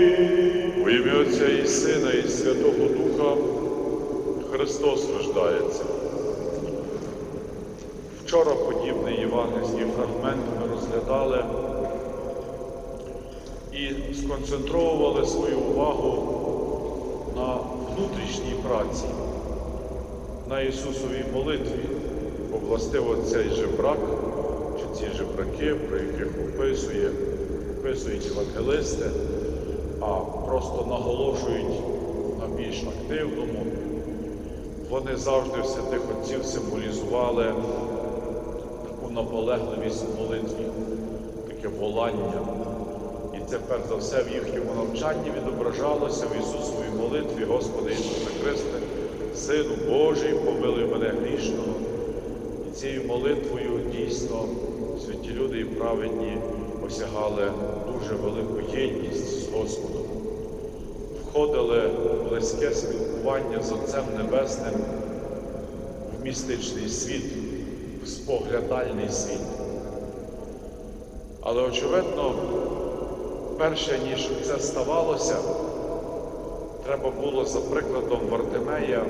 У ім'я Отця і Сина, і Святого Духа Христос рождається. Вчора подібний євангельський фрагмент ми розглядали і сконцентровували свою увагу на внутрішній праці, на Ісусовій молитві, бо властиво цей же брак, чи ці жебраки, про яких описує, описують евангелисти, а просто наголошують на більш активному. Вони завжди в святих отців символізували таку наполегливість молитві, таке волання. І це перш за все в їхньому навчанні відображалося в Ісусовій молитві, Господи Ісусе Христе, Сину Божий, помилуй мене грішного. І цією молитвою дійсно святі люди і праведні осягали дуже велику єдність з Господом, входили в близьке спілкування з Отцем Небесним в містичний світ, в споглядальний світ. Але очевидно, перше, ніж це ставалося, треба було за прикладом Вартимея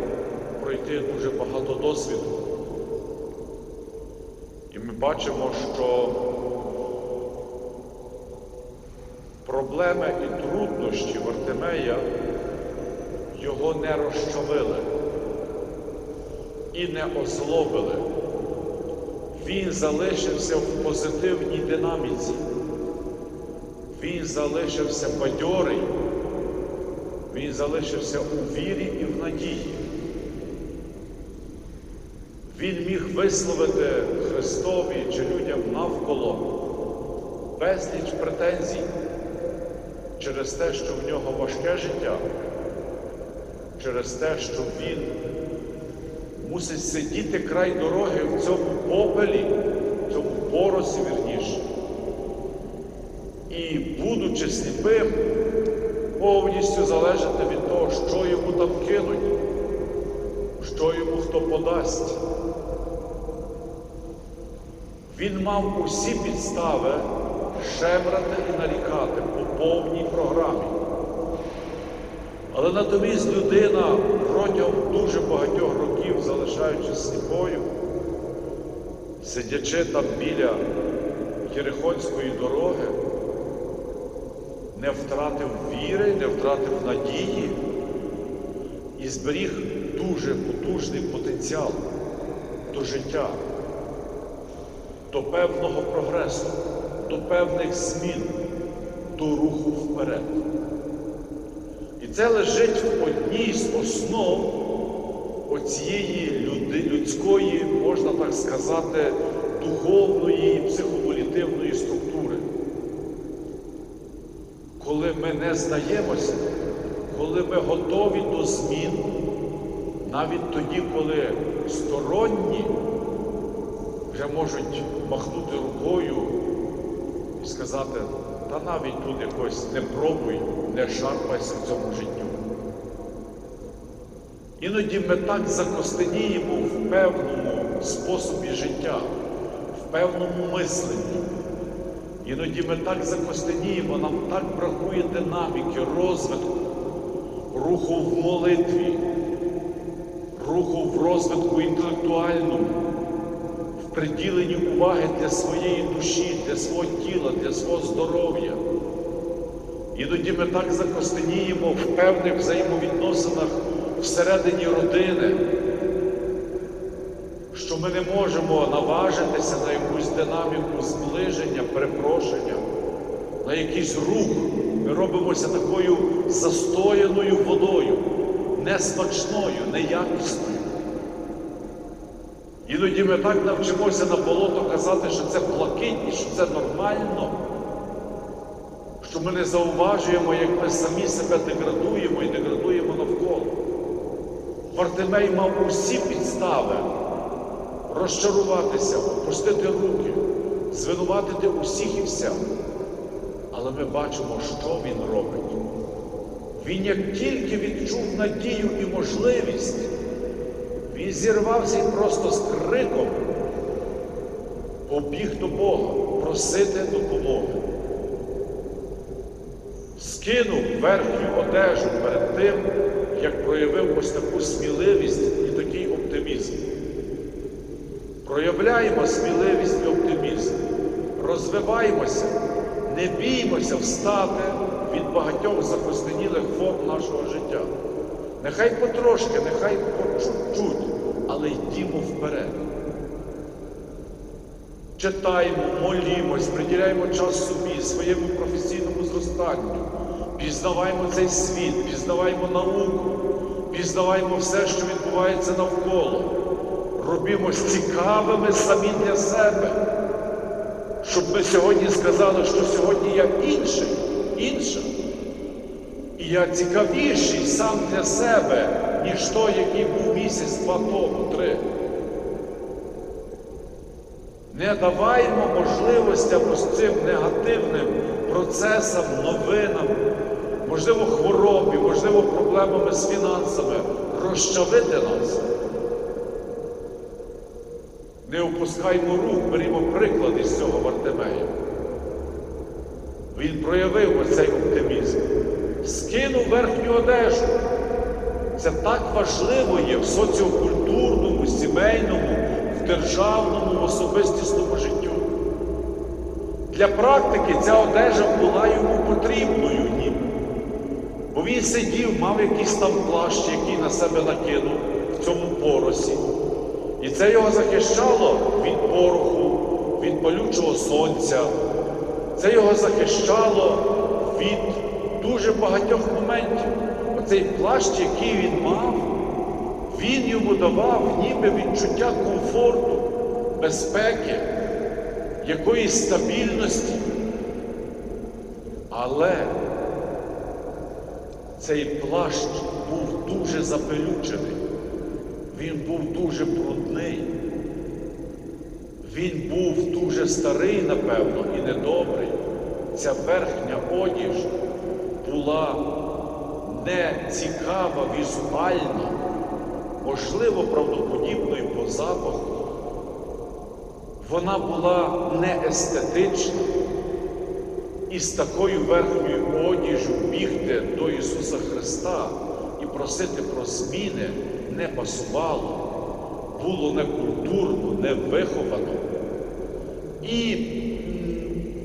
пройти дуже багато досвіду. І ми бачимо, що проблеми і труднощі Вартимея його не розчавили і не ослабили. Він залишився в позитивній динаміці. Він залишився бадьорий, він залишився у вірі і в надії. Він міг висловити Христові чи людям навколо безліч претензій через те, що в нього важке життя, через те, що він мусить сидіти край дороги в цьому попелі, в цьому поросі вірніше. І, будучи сліпим, повністю залежати від того, що йому там кинуть, що йому хто подасть. Він мав усі підстави шебрати і нарікати повній програмі. Але натомість людина протягом дуже багатьох років, залишаючись сліпою, сидячи там біля Єрихонської дороги, не втратив віри, не втратив надії і зберіг дуже потужний потенціал до життя, до певного прогресу, до певних змін, до руху вперед. І це лежить в одній з основ оцієї людської, можна так сказати, духовної і психоволітивної структури. Коли ми не здаємося, коли ми готові до змін, навіть тоді, коли сторонні вже можуть махнути рукою і сказати, та навіть тут якось не пробуй, не шарпайся в цьому життю. Іноді ми так закостеніємо в певному способі життя, в певному мисленні. Іноді ми так закостеніємо, нам так бракує динаміки, розвитку, руху в молитві, руху в розвитку інтелектуальному, в приділенні уваги для своєї душі, для свого тіла, для свого здоров'я. Іноді ми так закостеніємо в певних взаємовідносинах всередині родини, що ми не можемо наважитися на якусь динаміку зближення, перепрошення, на якийсь рух. Ми робимося такою застояною водою, несмачною, неякісною. Іноді ми так навчимося на болото казати, що це блакитні, що це нормально, що ми не зауважуємо, як ми самі себе деградуємо і деградуємо навколо. Вартимей мав усі підстави розчаруватися, опустити руки, звинуватити усіх і вся. Але ми бачимо, що він робить. Він як тільки відчув надію і можливість, він зірвався і просто з криком побіг до Бога, просити допомоги. Скинув верхню одежу перед тим, як проявив ось таку сміливість і такий оптимізм. Проявляємо сміливість і оптимізм, розвиваємося, не біймося встати від багатьох закостенілих форм нашого життя. Нехай потрошки, нехай по чуть-чуть, але йдімо вперед. Читаємо, молімось, приділяємо час собі, своєму професійному зростанню, пізнаваємо цей світ, пізнаваємо науку, пізнаваємо все, що відбувається навколо. Робімось цікавими самі для себе, щоб ми сьогодні сказали, що сьогодні я інший, інша. Я цікавіший сам для себе, ніж той, який був місяць, два тому, три. Не даваймо можливостям ось цим негативним процесам, новинам, можливо, хворобі, можливо, проблемами з фінансами розчавити нас. Не опускаймо рук, берімо приклад із цього Вартемея. Він проявив оцей оптимізм, скинув верхню одежу. Це так важливо є в соціокультурному, сімейному, в державному, в особистісному життю. Для практики ця одежа була йому потрібною ніби. Бо він сидів, мав якийсь там плащ, який на себе накинув в цьому поросі. І це його захищало від пороху, від палючого сонця. Це його захищало від дуже багатьох моментів. Оцей плащ, який він мав, він йому давав ніби відчуття комфорту, безпеки, якоїсь стабільності. Але цей плащ був дуже запелючений, він був дуже брудний, він був дуже старий, напевно, і недобрий. Ця верхня одіж була не цікава візуально, можливо, правдоподібною по запаху. Вона була не естетична. І з такою верхньою одіжю бігти до Ісуса Христа і просити про зміни не пасувало, було некультурно, невиховано. І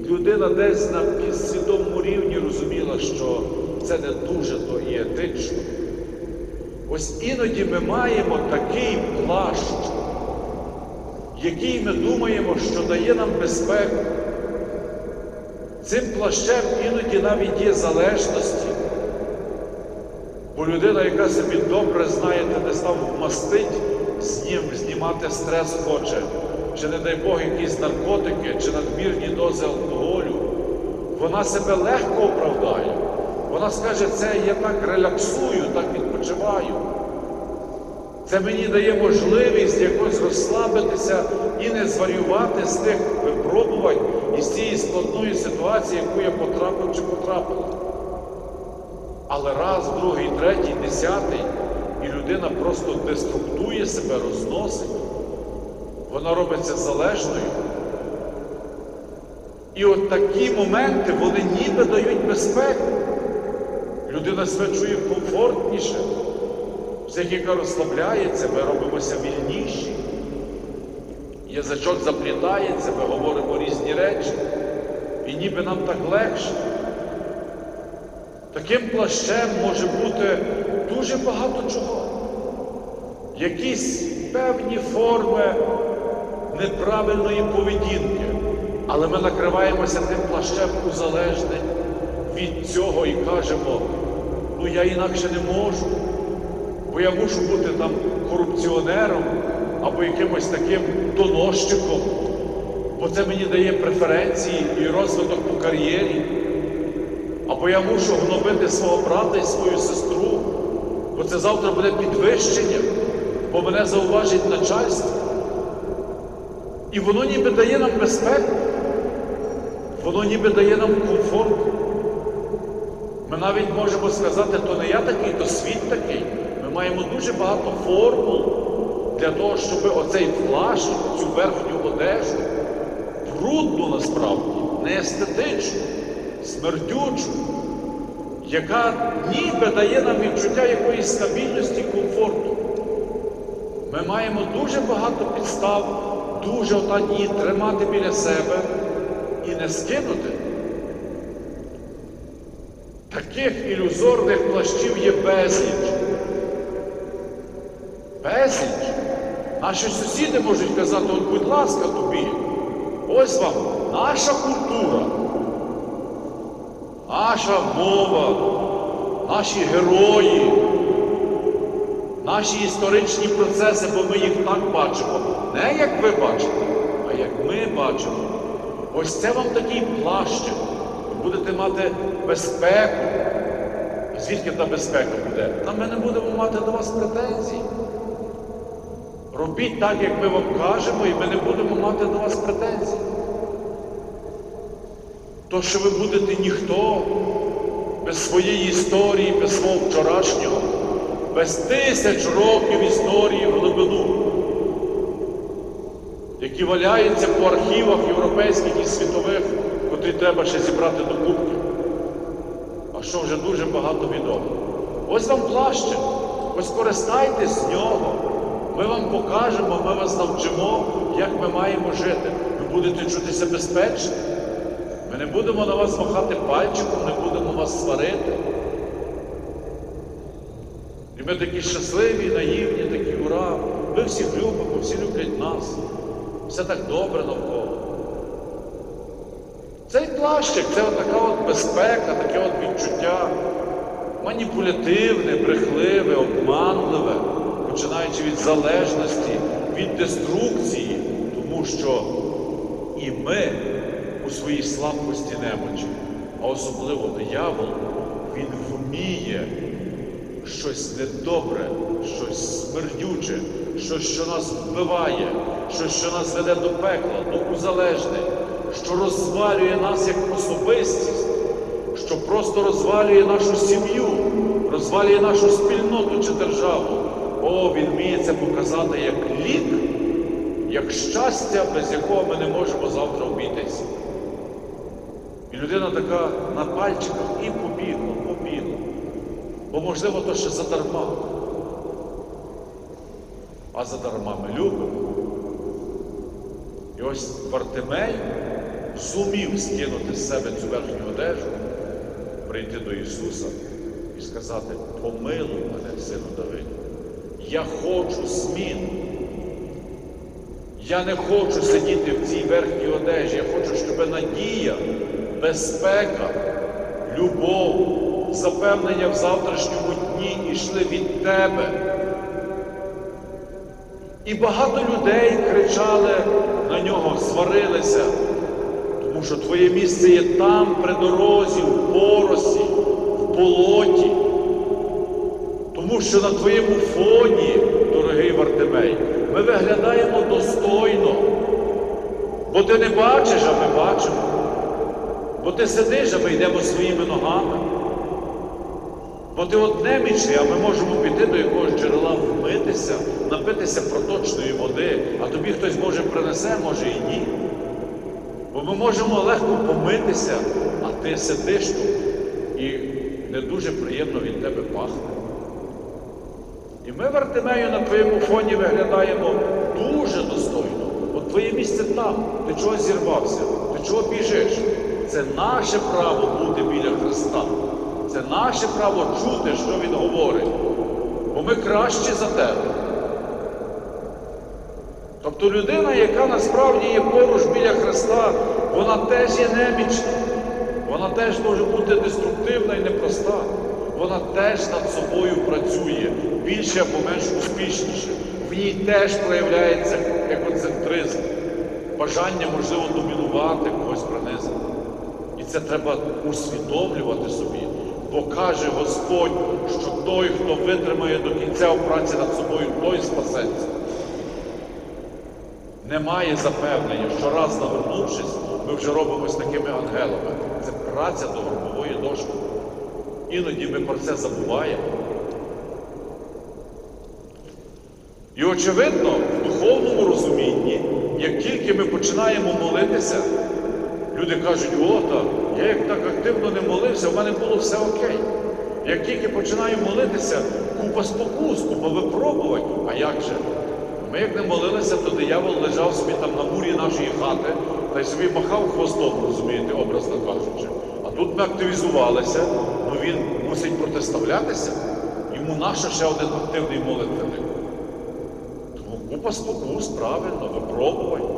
людина десь на підсвідомому рівні розуміла, що це не дуже то і етично. Ось іноді ми маємо такий плащ, який ми думаємо, що дає нам безпеку. Цим плащем іноді навіть є залежності. Бо людина, яка собі добре, знаєте, десь там вмастить, з ним знімати стрес хоче, чи, не дай Бог, якісь наркотики, чи надмірні дози алкоголю, вона себе легко оправдає. Вона скаже, це я так релаксую, так відпочиваю. Це мені дає можливість якось розслабитися і не зварювати з тих випробувань і з цієї складної ситуації, яку я потрапив чи потрапила. Але раз, другий, третій, десятий, і людина просто деструктує себе, розносить. Вона робиться залежною. І от такі моменти, вони ніби дають безпеку. Людина себе чує комфортніше. Психіка розслабляється, ми робимося вільніші. Язичок заплітається, ми говоримо різні речі. І ніби нам так легше. Таким плащем може бути дуже багато чого. Якісь певні форми неправильної поведінки. Але ми накриваємося тим плащем узалежним від цього і кажемо, ну я інакше не можу, бо я мушу бути там корупціонером або якимось таким доносчиком, бо це мені дає преференції і розвиток по кар'єрі. Або я мушу гнобити свого брата і свою сестру, бо це завтра буде підвищення, бо мене зауважить начальство. І воно ніби дає нам безпеку, воно ніби дає нам комфорт. Ми навіть можемо сказати, то не я такий, то світ такий. Ми маємо дуже багато формул для того, щоб оцей плащ, цю верхню одежу, брудну насправді, не естетичну, смердючу, яка ніби дає нам відчуття якоїсь стабільності, комфорту. Ми маємо дуже багато підстав, дуже отак її тримати біля себе і не скинути. Таких ілюзорних плащів є безліч. Безліч. Наші сусіди можуть казати, от будь ласка тобі, ось вам наша культура, наша мова, наші герої, наші історичні процеси, бо ми їх так бачимо. Не як ви бачите, а як ми бачимо. Ось це вам такий плащик. Ви будете мати безпеку. Звідки та безпека буде? Та ми не будемо мати до вас претензій. Робіть так, як ми вам кажемо, і ми не будемо мати до вас претензій. То, що ви будете ніхто, без своєї історії, без свого вчорашнього, без тисяч років історії в глибину, які валяються по архівах європейських і світових, котрі треба ще зібрати до кубки. А що вже дуже багато відомо. Ось вам плащик, ось користайтесь з нього. Ми вам покажемо, ми вас навчимо, як ми маємо жити. Ви будете чутися безпечно. Ми не будемо на вас махати пальчиком, не будемо вас сварити. Ми такі щасливі, наївні, такі ура. Ми всіх любимо, всі люблять нас. Все так добре навколо. Цей плащик це така от безпека, таке от відчуття маніпулятивне, брехливе, обманливе, починаючи від залежності, від деструкції, тому що і ми у своїй слабкості немочі, а особливо диявол, він вміє щось недобре, щось смердюче, щось, що нас вбиває, щось, що нас веде до пекла, до узалежне, що розвалює нас як особистість, що просто розвалює нашу сім'ю, розвалює нашу спільноту чи державу. О, він вміє це показати як лік, як щастя, без якого ми не можемо завтра обійтися. І людина така на пальчиках і побігла, побігла. Бо, можливо, то ще задарма. А задарма ми любимо. І ось Вартимей зумів скинути з себе цю верхню одежу, прийти до Ісуса і сказати, помилуй мене, сину Давиду. Я хочу змін. Я не хочу сидіти в цій верхній одежі. Я хочу, щоб надія, безпека, любов, запевнення в завтрашньому дні йшли від тебе. І багато людей кричали на нього, сварилися, тому що твоє місце є там, при дорозі, в поросі, в болоті. Тому що на твоєму фоні, дорогий Вартимей, ми виглядаємо достойно. Бо ти не бачиш, а ми бачимо. Бо ти сидиш, а ми йдемо своїми ногами. Бо ти от немічний, а ми можемо піти до якогось джерела вмитися, напитися проточної води, а тобі хтось може принесе, може і ні. Бо ми можемо легко помитися, а ти сидиш тут і не дуже приємно від тебе пахне. І ми, Вартимею, на твоєму фоні виглядаємо дуже достойно. От твоє місце там, ти чого зірвався, ти чого біжиш? Це наше право бути біля Христа. Це наше право чути, що Він говорить. Бо ми кращі за тебе. Тобто людина, яка насправді є поруч біля Христа, вона теж є немічна. Вона теж може бути деструктивна і непроста. Вона теж над собою працює більше або менш успішніше. В ній теж проявляється егоцентризм, бажання, можливо, домінувати, когось принизити. І це треба усвідомлювати собі. Бо каже Господь, що той, хто витримає до кінця праці над собою, той спасеться. Немає запевнення, що раз навернувшись, ми вже робимось такими ангелами. Це праця до гробової дошки. Іноді ми про це забуваємо. І очевидно, в духовному розумінні, як тільки ми починаємо молитися, Люди кажуть, о, я як так активно не молився, в мене було все окей. Як тільки починаю молитися, купа спокус, купа випробувань. А як же? Ми як не молилися, то диявол лежав собі там на мурі нашої хати та й собі махав хвостом, розумієте, образно кажучи. А тут ми активізувалися, ну він мусить протиставлятися. Йому наше ще один активний молитвенник. Тому купа спокус, правильно, випробувань.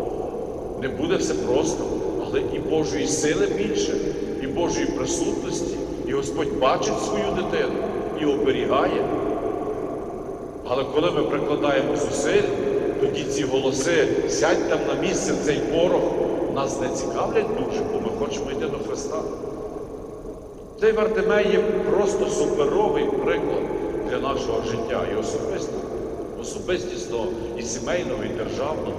Не буде все просто, але і Божої сили більше, і Божої присутності, і Господь бачить свою дитину і оберігає. Але коли ми прикладаємо зусиль, тоді ці голоси сядь там на місце цей порох, нас не цікавлять дуже, бо ми хочемо йти до Христа. Цей Вартимей є просто суперовий приклад для нашого життя і особистого, особистісного, і сімейного, і державного.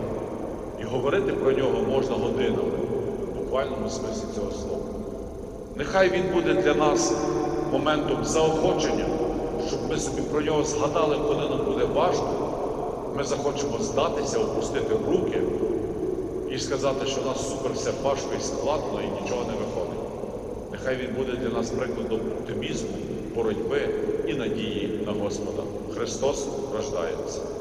І говорити про нього можна годинами, буквальному смислі цього слова. Нехай він буде для нас моментом заохочення, щоб ми собі про нього згадали, коли нам буде важко. Ми захочемо здатися, опустити руки і сказати, що у нас супер все важко і складно і нічого не виходить. Нехай він буде для нас прикладом оптимізму, боротьби і надії на Господа. Христос рождається.